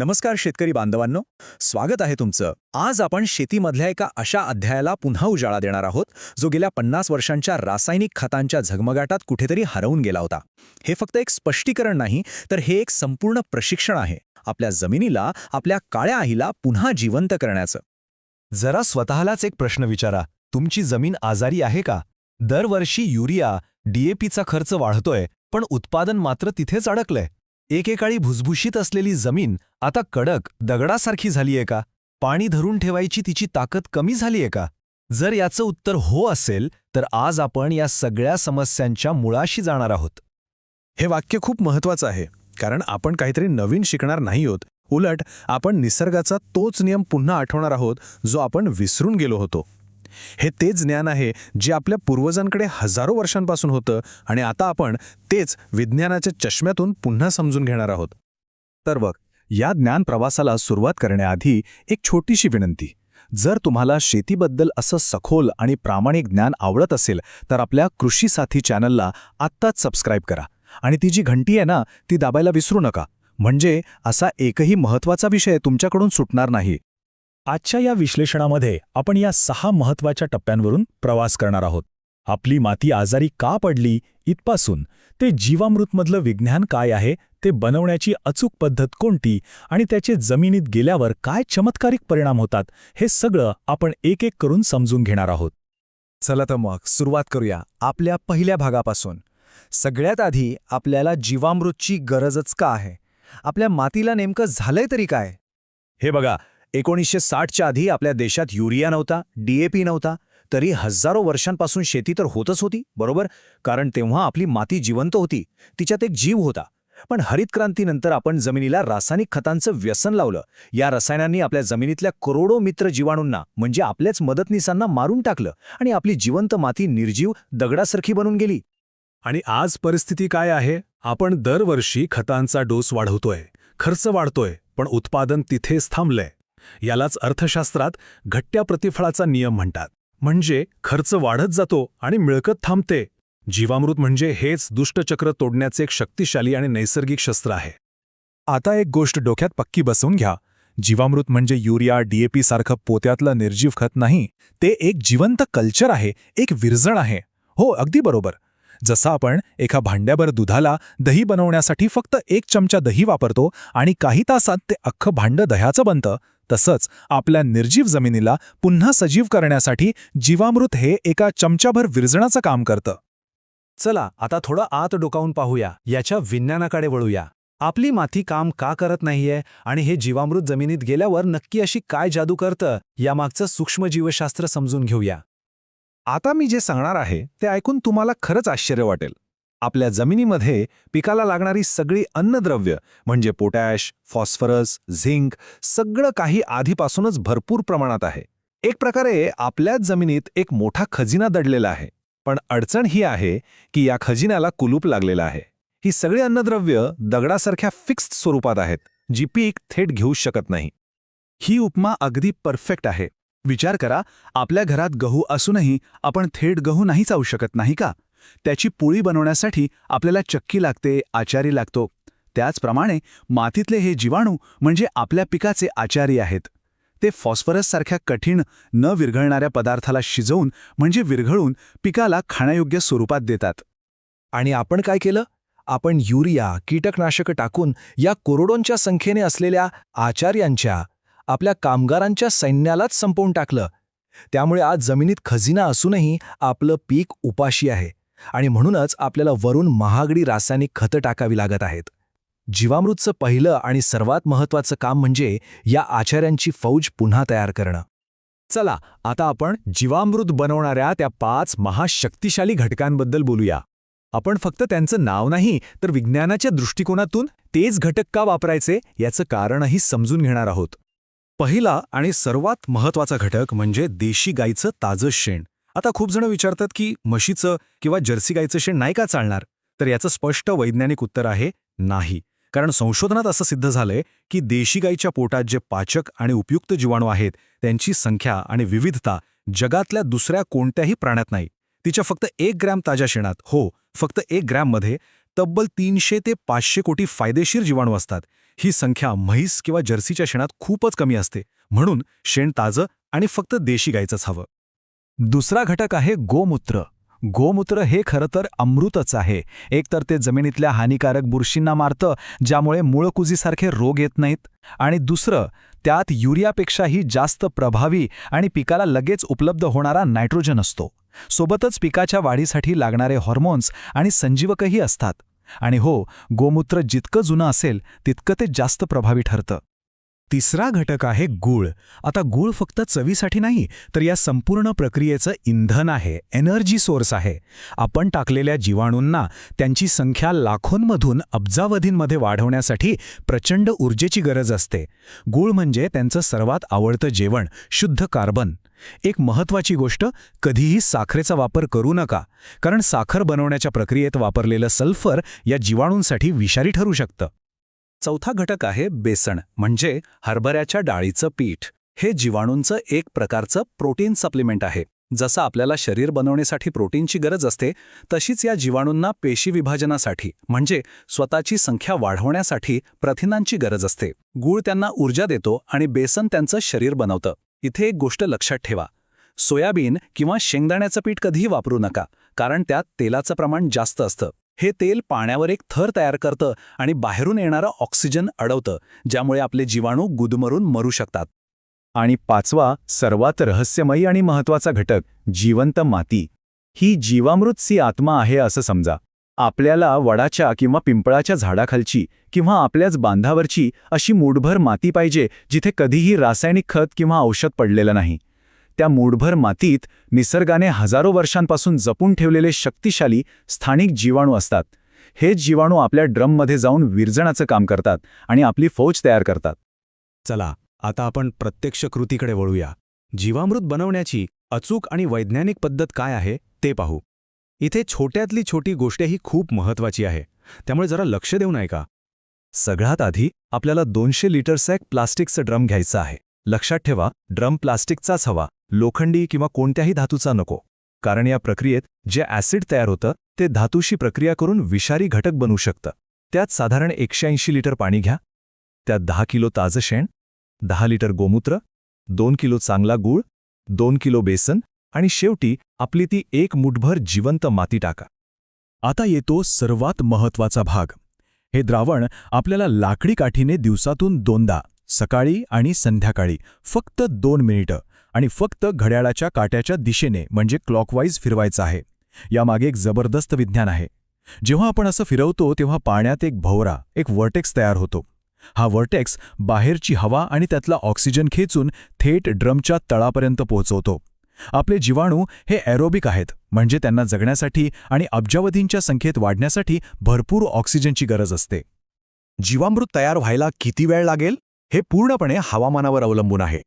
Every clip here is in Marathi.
नमस्कार शेतकरी बांधवांनो स्वागत आहे तुमचं. आज आपण शेतीमधल्या एका अशा अध्यायाला पुन्हा उजाळा देणार आहोत जो गेल्या पन्नास वर्षांच्या रासायनिक खतांच्या झगमगाटात कुठेतरी हरवून गेला होता. हे फक्त एक स्पष्टीकरण नाही तर हे एक संपूर्ण प्रशिक्षण आहे. आपल्या जमिनीला आपल्या काळ्या आईला पुन्हा जिवंत करण्याचं. जरा स्वतःलाच एक प्रश्न विचारा. तुमची जमीन आजारी आहे का? दरवर्षी युरिया डीएपीचा खर्च वाढतोय पण उत्पादन मात्र तिथेच अडकलंय. एकेकाळी भुसभुशीत असलेली जमीन आता कडक दगडासारखी झालीये का? पाणी धरून ठेवायची तिची ताकद कमी झालीये का? जर याचं उत्तर हो असेल तर आज आपण या सगळ्या समस्यांच्या मुळाशी जाणार आहोत. हे वाक्य खूप महत्वाचं आहे कारण आपण काहीतरी नवीन शिकणार नाही आहोत उलट आपण निसर्गाचा तोच नियम पुन्हा आठवणार आहोत जो आपण विसरून गेलो होतो. हे तेच ज्ञान आहे जे आपल्या पूर्वजांकडे हजारो वर्षांपासून होतं आणि आता आपण तेच विज्ञानाच्या चष्म्यातून पुन्हा समजून घेणार आहोत. तर बघ या ज्ञान प्रवासाला सुरुवात करण्याआधी एक छोटीशी विनंती. जर तुम्हाला शेतीबद्दल असं सखोल आणि प्रामाणिक ज्ञान आवडत असेल तर आपल्या कृषी साथी चॅनलला आत्ताच सबस्क्राईब करा. आणि ती जी घंटी आहे ना ती दाबायला विसरू नका. म्हणजे असा एकही महत्त्वाचा विषय तुमच्याकडून सुटणार नाही. आजच्या या विश्लेषणामध्ये आपण या सहा महत्त्वाच्या टप्प्यांवरून प्रवास करणार आहोत. आपली माती आजारी का पडली? इथपासून ते जीवामृतमधलं विज्ञान काय आहे? ते बनवण्याची अचूक पद्धत कोणती? आणि त्याचे जमिनीत गेल्यावर काय चमत्कारिक परिणाम होतात? हे सगळं आपण एक एक करून समजून घेणार आहोत. चला तर मग सुरुवात करूया आपल्या पहिल्या भागापासून. सगळ्यात आधी आपल्याला जीवामृतची गरजच का आहे? आपल्या मातीला नेमकं झालंय तरी काय? हे बघा एकोणीसशे साठच्या आधी आपल्या देशात युरिया नव्हता डीएपी नव्हता तरी हजारो वर्षांपासून शेती तर होतच होती बरोबर? कारण तेव्हा आपली माती जिवंत होती तिच्यात एक जीव होता. पण हरित क्रांतीनंतर आपण जमिनीला रासायनिक खतांचं व्यसन लावलं. या रसायनांनी आपल्या जमिनीतल्या करोडो मित्र जीवाणूंना म्हणजे आपल्याच मदतनीसांना मारून टाकलं आणि आपली जिवंत माती निर्जीव दगडासारखी बनून गेली. आणि आज परिस्थिती काय आहे? आपण दरवर्षी खतांचा डोस वाढवतोय खर्च वाढतोय पण उत्पादन तिथेच थांबलंय. यालाच अर्थशास्त्रात घट्ट्या प्रतिफळाचा नियम म्हणतात. म्हणजे खर्च वाढत जातो आणि मिळकत थांबते. जीवामृत म्हणजे हेच दुष्टचक्र तोडण्याचे एक शक्तिशाली आणि नैसर्गिक शस्त्र आहे. आता एक गोष्ट डोक्यात पक्की बसवून घ्या. जीवामृत म्हणजे युरिया डीएपी सारखं पोत्यातलं निर्जीव खत नाही. ते एक जिवंत कल्चर आहे एक विरजण आहे. हो अगदी बरोबर. जसं आपण एका भांड्यावर दुधाला दही बनवण्यासाठी फक्त एक चमचा दही वापरतो आणि काही तासात ते अख्खं भांडं दह्याचं बनतं तसंच आपल्या निर्जीव जमिनीला पुन्हा सजीव करण्यासाठी जीवामृत हे एका चमच्याभर विरजणाचं काम करतं. चला आता थोडं आत डोकावून पाहूया याच्या विज्ञानाकडे वळूया. आपली माती काम का करत नाहीये आणि हे जीवामृत जमिनीत गेल्यावर नक्की अशी काय जादू करतं यामागचं सूक्ष्मजीवशास्त्र समजून घेऊया. आता मी जे सांगणार आहे ते ऐकून तुम्हाला खरंच आश्चर्य वाटेल. आपल्या जमिनीमध्ये पिकाला लागणारी सगळी अन्नद्रव्य म्हणजे पोटॅश फॉस्फरस झिंक सगळं काही आधीपासूनच भरपूर प्रमाणात आहे. एक प्रकारे आपल्याच जमिनीत एक मोठा खजिना दडलेला आहे. पण अडचण ही आहे की या खजिन्याला कुलूप लागलेला आहे. ही सगळी अन्नद्रव्य दगडासारख्या फिक्स्ड स्वरूपात आहेत जी पीक थेट घेऊ शकत नाही. ही उपमा अगदी परफेक्ट आहे. विचार करा आपल्या घरात गहू असूनही आपण थेट गहू नाही चावू शकत नाही का? त्याची पोळी बनवण्यासाठी आपल्याला चक्की लागते आचारी लागतो. त्याचप्रमाणे मातीतले हे जीवाणू म्हणजे आपल्या पिकाचे आचारी आहेत. ते फॉस्फरससारख्या कठीण न विरघळणाऱ्या पदार्थाला शिजवून म्हणजे विरघळून पिकाला खाण्यायोग्य स्वरूपात देतात. आणि आपण काय केलं? आपण युरिया कीटकनाशकं टाकून या कोरोडोंच्या संख्येने असलेल्या आचार्यांच्या आपल्या कामगारांच्या सैन्यालाच संपवून टाकलं. त्यामुळे आज जमिनीत खजिना असूनही आपलं पीक उपाशी आहे. आणि म्हणूनच आपल्याला वरून महागडी रासायनिक खतं टाकावी लागत आहेत. जीवामृतचं पहिलं आणि सर्वात महत्त्वाचं काम म्हणजे या आचार्यांची फौज पुन्हा तयार करणं. चला आता आपण जीवामृत बनवणाऱ्या त्या पाच महाशक्तिशाली घटकांबद्दल बोलूया. आपण फक्त त्यांचं नाव नाही तर विज्ञानाच्या दृष्टिकोनातून तेच घटक का वापरायचे याचं कारणही समजून घेणार आहोत. पहिला आणि सर्वात महत्त्वाचा घटक म्हणजे देशी गाईचं ताजं शेण. आता खूप जण विचारतात की म्हशीचं किंवा जर्सी गाईचं शेण नाही का चालणार? तर याचं स्पष्ट वैज्ञानिक उत्तर आहे नाही. कारण संशोधनात असं सिद्ध झालंय की देशी गाईच्या पोटात जे पाचक आणि उपयुक्त जीवाणू आहेत त्यांची संख्या आणि विविधता जगातल्या दुसऱ्या कोणत्याही प्राण्यात नाही. तिच्या फक्त एक ग्रॅम ताज्या शेणात हो फक्त एक ग्रॅममध्ये तब्बल तीनशे ते पाचशे कोटी फायदेशीर जीवाणू असतात. ही संख्या म्हैस किंवा जर्सीच्या शेणात खूपच कमी असते. म्हणून शेण ताजं आणि फक्त देशी गायचंच हवं. दुसरा घटक आहे गोमूत्र. गोमूत्र हे खरं तर अमृतच आहे. एकतर ते जमिनीतल्या हानिकारक बुरशींना मारतं ज्यामुळे मूळकुजीसारखे रोग येत नाहीत. आणि दुसरं त्यात युरियापेक्षाही जास्त प्रभावी आणि पिकाला लगेच उपलब्ध होणारा नायट्रोजन असतो. सोबतच पिकाच्या वाढीसाठी लागणारे हॉर्मोन्स आणि संजीवकही असतात. आणि हो गोमूत्र जितकं जुनं असेल तितकं ते जास्त प्रभावी ठरतं. तिसरा घटक आहे गूळ. आता गूळ फक्त चवीसाठी नाही तर या संपूर्ण प्रक्रियेचं इंधन आहे एनर्जी सोर्स आहे. आपण टाकलेल्या जीवाणूंना त्यांची संख्या लाखोंमधून अब्जावधींमध्ये वाढवण्यासाठी प्रचंड ऊर्जेची गरज असते. गूळ म्हणजे त्यांचं सर्वात आवडतं जेवण शुद्ध कार्बन. एक महत्वाची गोष्ट कधीही साखरेचा वापर करू नका कारण साखर बनवण्याच्या प्रक्रियेत वापरलेलं सल्फर या जीवाणूंसाठी विषारी ठरू शकतं. चौथा घटक आहे बेसन म्हणजे हरभऱ्याच्या डाळीचं पीठ. हे जीवाणूंचं एक प्रकारचं प्रोटीन सप्लिमेंट आहे. जसं आपल्याला शरीर बनवण्यासाठी प्रोटीनची गरज असते तशीच या जीवाणूंना पेशी विभाजनासाठी म्हणजे स्वतःची संख्या वाढवण्यासाठी प्रथिनांची गरज असते. गूळ त्यांना ऊर्जा देतो आणि बेसन त्यांचं शरीर बनवतं. इथे एक गोष्ट लक्षात ठेवा. सोयाबीन किंवा शेंगदाण्याचं पीठ कधीही वापरू नका कारण त्यात तेलाचं प्रमाण जास्त असतं. हे तेल पाण्यावर एक थर तयार करतं आणि बाहेरून येणारं ऑक्सिजन अडवतं ज्यामुळे आपले जीवाणू गुदमरून मरू शकतात. आणि पाचवा सर्वात रहस्यमयी आणि महत्त्वाचा घटक जिवंत माती. ही जीवामृत सी आत्मा आहे असं समजा. आपल्याला वडाच्या किंवा पिंपळाच्या झाडाखालची किंवा आपल्याच बांधावरची अशी मूठभर माती पाहिजे जिथे कधीही रासायनिक खत किंवा औषध पडलेलं नाही. त्या मूडभर मातीत निसर्गाने हजारो वर्षांपासून जपून ठेवलेले शक्तिशाली स्थानिक जीवाणू असतात. हेच जीवाणू आपल्या ड्रममध्ये जाऊन विरजणाचं काम करतात आणि आपली फौज तयार करतात. चला आता आपण प्रत्यक्ष कृतीकडे वळूया. जीवामृत बनवण्याची अचूक आणि वैज्ञानिक पद्धत काय आहे ते पाहू. इथे छोट्यातली छोटी गोष्ट ही खूप महत्वाची आहे. त्यामुळे जरा लक्ष देऊ नये का सगळ्यात आधी आपल्याला दोनशे लिटरचा एक प्लास्टिकचं ड्रम घ्यायचं आहे. लक्षात ठेवा ड्रम प्लास्टिकचाच हवा. लोखंडी किंवा कोणत्याही धातूचा नको. कारण या प्रक्रियेत जे ॲसिड तयार होतं ते धातूशी प्रक्रिया करून विषारी घटक बनू शकतं. त्यात साधारण एकशे ऐंशी लिटर पाणी घ्या. त्यात दहा किलो ताजं शेण दहा लिटर गोमूत्र दोन किलो चांगला गूळ दोन किलो बेसन आणि शेवटी आपली ती एक मुठभर जिवंत माती टाका. आता येतो सर्वात महत्त्वाचा भाग. हे द्रावण आपल्याला लाकडी काठीने दिवसातून दोनदा सकाळी आणि संध्याकाळी फक्त दोन मिनिटं आणि फक्त घड्याळाच्या काट्याच्या दिशेने म्हणजे क्लॉकवाईज फिरवायचं आहे. यामागे एक जबरदस्त विज्ञान आहे. जेव्हा आपण असं फिरवतो तेव्हा पाण्यात एक भवरा एक वर्टेक्स तयार होतो. हा वर्टेक्स बाहेरची हवा आणि त्यातला ऑक्सिजन खेचून थेट ड्रमच्या तळापर्यंत पोहोचवतो. आपले जीवाणू हे ॲरोबिक आहेत म्हणजे त्यांना जगण्यासाठी आणि अब्जावधींच्या संख्येत वाढण्यासाठी भरपूर ऑक्सिजनची गरज असते. जीवामृत तयार व्हायला किती वेळ लागेल? हे पूर्णपणे हवामानावर अवलंबून आहे.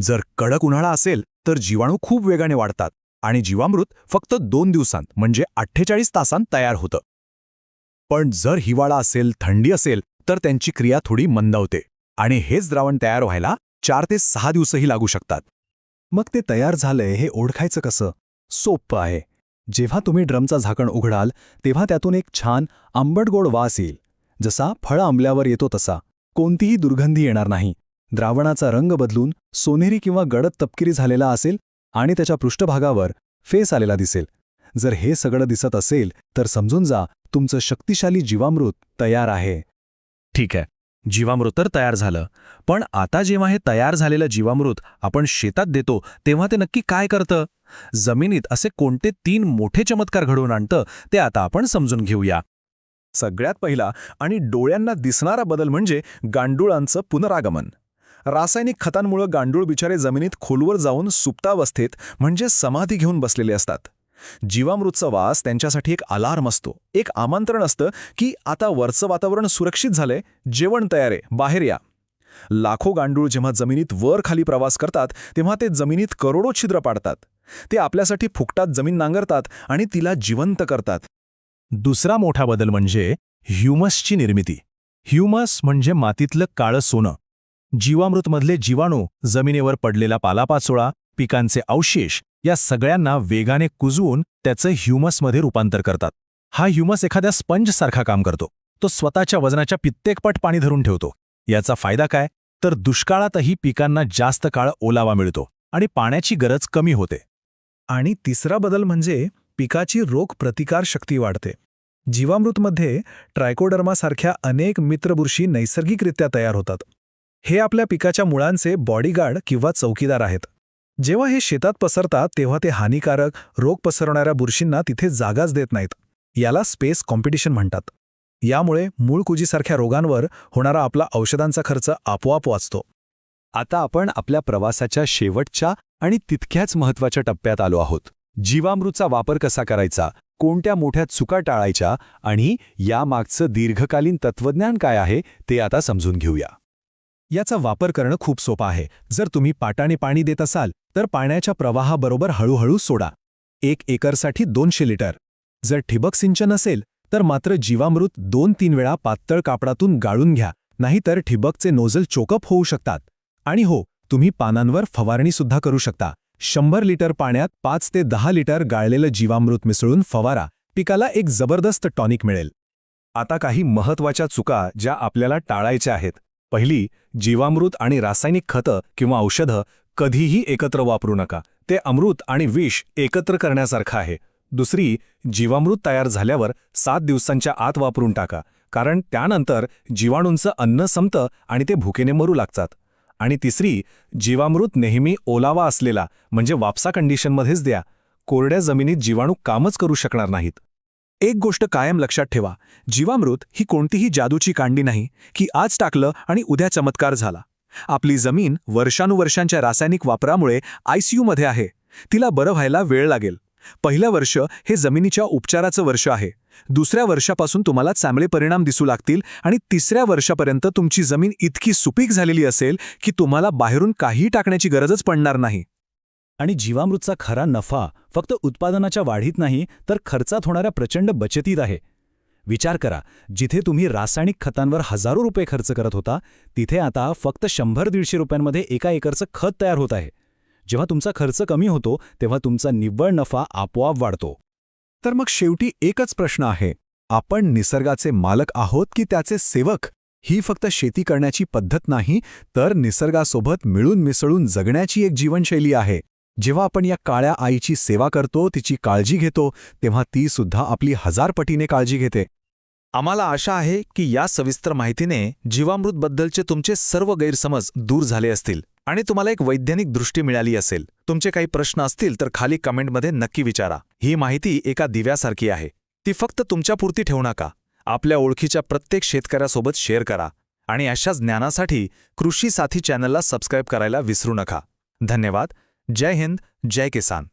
जर कडक उन्हाळा असेल तर जीवाणू खूप वेगाने वाढतात आणि जीवामृत फक्त दोन दिवसांत म्हणजे अठ्ठेचाळीस तासांत तयार होतं. पण जर हिवाळा असेल थंडी असेल तर त्यांची क्रिया थोडी मंदावते आणि हेच द्रावण तयार व्हायला चार ते सहा दिवसही लागू शकतात. मग ते तयार झालंय हे ओळखायचं कसं? सोपं आहे. जेव्हा तुम्ही ड्रमचा झाकण उघडाल तेव्हा त्यातून एक छान आंबटगोड वास येईल. जसा फळ आंबल्यावर येतो तसा. कोणतीही दुर्गंधी येणार नाही. द्रावणाचा रंग बदलून सोनेरी किंवा गडद तपकिरी झालेला असेल आणि त्याच्या पृष्ठभागावर फेस आलेला दिसेल. जर हे सगळं दिसत असेल तर समजून जा तुमचं शक्तिशाली जीवामृत तयार आहे. ठीक आहे. जीवामृत तर तयार झालं पण आता जेव्हा हे तयार झालेलं जीवामृत आपण शेतात देतो तेव्हा ते नक्की काय करतं? जमिनीत असे कोणते तीन मोठे चमत्कार घडवून आणतं ते आता आपण समजून घेऊया. सगळ्यात पहिला आणि डोळ्यांना दिसणारा बदल म्हणजे गांडुळांचं पुनरागमन. रासायनिक खतांमुळं गांडूळ बिचारे जमिनीत खोलवर जाऊन सुप्तावस्थेत म्हणजे समाधी घेऊन बसलेले असतात. जीवामृतचा वास त्यांच्यासाठी एक अलार्म असतो. एक आमंत्रण असतं की आता वरचं वातावरण सुरक्षित झालंय जेवण तयार आहे बाहेर या. लाखो गांडूळ जेव्हा जमिनीत वर खाली प्रवास करतात तेव्हा ते जमिनीत करोडो छिद्र पाडतात. ते आपल्यासाठी फुकटात जमीन नांगरतात आणि तिला जिवंत करतात. दुसरा मोठा बदल म्हणजे ह्युमसची निर्मिती. ह्युमस म्हणजे मातीतलं काळं सोनं. जीवामृतमधले जीवाणू जमिनीवर पडलेला पालापाचोळा पिकांचे अवशेष या सगळ्यांना वेगाने कुजवून त्याचं ह्युमसमध्ये रूपांतर करतात. हा ह्युमस एखाद्या स्पंजसारखा काम करतो. तो स्वतःच्या वजनाच्या पित्येकपट पाणी धरून ठेवतो. याचा फायदा काय? तर दुष्काळातही पिकांना जास्त काळ ओलावा मिळतो आणि पाण्याची गरज कमी होते. आणि तिसरा बदल म्हणजे पिकाची रोग प्रतिकार शक्ती वाढते. जीवामृतमध्ये ट्रायकोडर्मासारख्या अनेक मित्रबुरशी नैसर्गिकरित्या तयार होतात. हे आपल्या पिकाच्या मुळांचे बॉडीगार्ड किंवा चौकीदार आहेत. जेव्हा हे शेतात पसरतात तेव्हा ते हानिकारक रोग पसरवणाऱ्या बुरशींना तिथे जागाच देत नाहीत. याला स्पेस कॉम्पिटिशन म्हणतात. यामुळे मूळकुजीसारख्या रोगांवर होणारा आपला औषधांचा खर्च आपोआप वाचतो. आता आपण आपल्या प्रवासाच्या शेवटच्या आणि तितक्याच महत्त्वाच्या टप्प्यात आलो आहोत. जीवामृतचा वापर कसा करायचा? कोणत्या मोठ्या चुका टाळायच्या? आणि यामागचं दीर्घकालीन तत्वज्ञान काय आहे? ते आता समजून घेऊया. याचा वापर करणं खूप सोपं आहे. जर तुम्ही पाटाने पाणी देत असाल तर पाण्याच्या प्रवाहाबरोबर हळूहळू सोडा. एक एकरसाठी दोनशे लिटर. जर ठिबक सिंचन असेल तर मात्र जीवामृत दोन तीन वेळा पातळ कापडातून गाळून घ्या नाहीतर ठिबकचे नोझल चोकअप होऊ शकतात. आणि हो तुम्ही पानांवर फवारणीसुद्धा करू शकता. शंभर लिटर पाण्यात पाच ते दहा लिटर गाळलेलं जीवामृत मिसळून फवारा. पिकाला एक जबरदस्त टॉनिक मिळेल. आता काही महत्त्वाच्या चुका ज्या आपल्याला टाळायच्या आहेत. पहिली जीवामृत आणि रासायनिक खतं किंवा औषधं कधीही एकत्र वापरू नका. ते अमृत आणि विष एकत्र करण्यासारखं आहे. दुसरी जीवामृत तयार झाल्यावर सात दिवसांच्या आत वापरून टाका कारण त्यानंतर जीवाणूंचं अन्न संपतं आणि ते भुकेने मरू लागतात. आणि तिसरी जीवामृत नेहमी ओलावा असलेला म्हणजे वापसा कंडिशनमध्येच द्या. कोरड्या जमिनीत जीवाणू कामच करू शकणार नाहीत. एक गोष्ट कायम लक्षात ठेवा. जीवामृत ही कोणतीही जादूची कांडी नाही की आज टाकलं आणि उद्या चमत्कार झाला. आपली जमीन वर्षानुवर्षांच्या रासायनिक वापरामुळे आयसीयूमध्ये आहे. तिला बरं व्हायला वेळ लागेल. पहिलं वर्ष हे जमिनीच्या उपचाराचं वर्ष आहे. दुसऱ्या वर्षापासून तुम्हाला चांगले परिणाम दिसू लागतील आणि तिसऱ्या वर्षापर्यंत तुमची जमीन इतकी सुपीक झालेली असेल की तुम्हाला बाहेरून काही टाकण्याची गरजच पडणार नाही. आणि जीवामृतचा खरा नफा फक्त उत्पादनाच्या वाढीत नाही तर खर्चात होणाऱ्या प्रचंड बचतीत आहे. विचार करा जिथे तुम्ही रासायनिक खतांवर हजारो रुपये खर्च करत होता तिथे आता फक्त शंभर दीडशे रुपयांमध्ये एका एकरचं खत तयार होत आहे. जेव्हा तुमचा खर्च कमी होतो तेव्हा तुमचा निव्वळ नफा आपोआप वाढतो. तर मग शेवटी एकच प्रश्न आहे आपण निसर्गाचे मालक आहोत की त्याचे सेवक? ही फक्त शेती करण्याची पद्धत नाही तर निसर्गासोबत मिळून मिसळून जगण्याची एक जीवनशैली आहे. जेव्हा आपण या काळ्या आईची सेवा करतो तिची काळजी घेतो तेव्हा ती सुद्धा आपली हजार पटीने काळजी घेते. आम्हाला आशा आहे की या सविस्तर माहितीने जीवामृतबद्दलचे तुमचे सर्व गैरसमज दूर झाले असतील आणि तुम्हाला एक वैज्ञानिक दृष्टी मिळाली असेल. तुमचे काही प्रश्न असतील तर खाली कमेंटमध्ये नक्की विचारा. ही माहिती एका दिव्यासारखी आहे. ती फक्त तुमच्यापुरती ठेवू नका. आपल्या ओळखीच्या प्रत्येक शेतकऱ्यासोबत शेअर करा आणि अशाच ज्ञानासाठी कृषी साथी चॅनलला सबस्क्राईब करायला विसरू नका. धन्यवाद. जय हिंद जय किसान।